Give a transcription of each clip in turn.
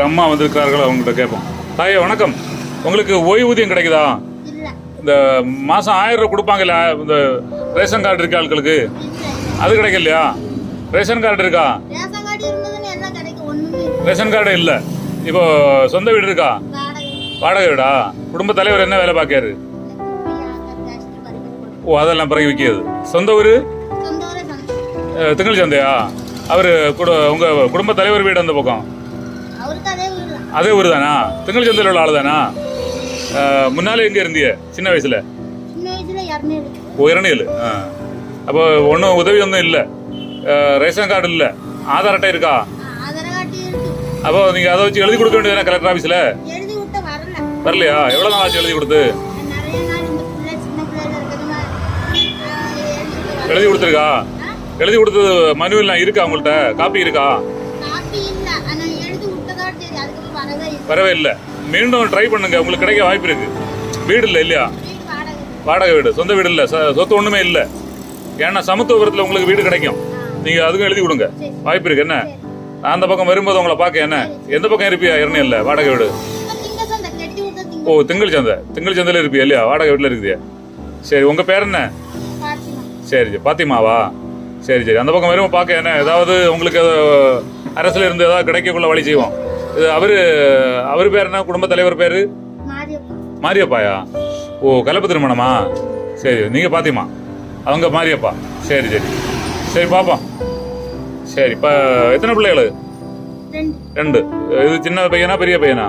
அம்மா வந்திருக்கிறார்கள் அவங்கள்ட்ட கேட்போம். தாயே வணக்கம். உங்களுக்கு ஓய்வூதியம் கிடைக்குதா? இந்த மாதம் ஆயிரம் ரூபா கொடுப்பாங்கல்ல இந்த ரேஷன் கார்டு இருக்க ஆட்களுக்கு? அது கிடைக்கலையா? ரேஷன் கார்டு இருக்கா? ரேஷன் கார்டு இல்ல. இப்போ சொந்த வீடு இருக்கா? வாடகை. வீடா? குடும்ப தலைவர் என்ன வேலை பார்க்காரு. ஓ அதெல்லாம் பிறகு விற்கிறது. சொந்த ஊர்? திங்கள் சந்தையா? அவர் குடு உங்கள் குடும்ப தலைவர் வீடு அந்த பக்கம். அதே ஊர் தானா திங்கள் சந்தையில் உள்ள ஆள் தானா முன்னாலே எங்கே இருந்தீங்க? சின்ன வயசில்? ஓ இரணியல் ஆ. அப்போ ஒன்றும் உதவி ஒன்றும் இல்லை? ரேஷன் கார்டு இல்லை? ஆதார் அட்டை இருக்கா? அப்போ நீங்கள் அதை வச்சு எழுதி கொடுக்க வேண்டியதானே கலெக்டர் ஆஃபீஸில் வரலையா? எவ்வளோ நாள் ஆச்சு எழுதி கொடுத்து? எழுதி கொடுத்துருக்கா? எழுதி கொடுத்தது மனுவெல்லாம் இருக்கா உங்கள்கிட்ட காப்பி இருக்கா? வரவே இல்லை இல்லை மீண்டும் ட்ரை பண்ணுங்க. உங்களுக்கு கிடைக்க வாய்ப்பு இருக்கு. வீடு இல்லை இல்லையா? வீடு வாடகை வீடு. சொந்த வீடு இல்லை. சொத்து ஒன்றுமே இல்லை. ஏன்னா சமத்துவபுரத்தில் உங்களுக்கு வீடு கிடைக்கும். நீங்கள் அதுக்கும் எழுதி கொடுங்க. வாய்ப்பு இருக்கு. என்ன? நான் அந்த பக்கம் வரும்போது உங்களை பார்க்க என்ன? எந்த பக்கம் இருப்பியா? இரணியல்ல வாடகை வீடு. ஓ திங்கள் சந்தை. திங்கள் சந்தையில் இருப்பியா? இல்லையா? வாடகை வீட்டில் இருக்குதியா சரி உங்கள் பேர் என்ன? சரி சரி. பாத்திமாவா? சரி சரி. அந்த பக்கம் வரும்போது பார்க்க என்ன? ஏதாவது உங்களுக்கு அரசில் இருந்து ஏதாவது கிடைக்கக்குள்ள வழி செய்வோம். அவர் அவர் பேர் என்ன? குடும்ப தலைவர் பேர்? மாரியப்பா. மாரியப்பாயா? ஓ கலப்பு திருமணமா? சரி நீங்கள் பாத்திமா. அவங்க மாரியப்பா. சரி சரி. சரி பார்ப்போம் சரி இப்போ எத்தனை பிள்ளைகள்? ரெண்டு. இது சின்ன பையனா பெரிய பையனா?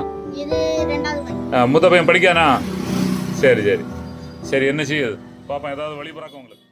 மூத்த பையன் படிக்கானா சரி சரி. சரி என்ன செய்யுது? பாப்பா ஏதாவது வழி பிறக்க உங்களுக்கு.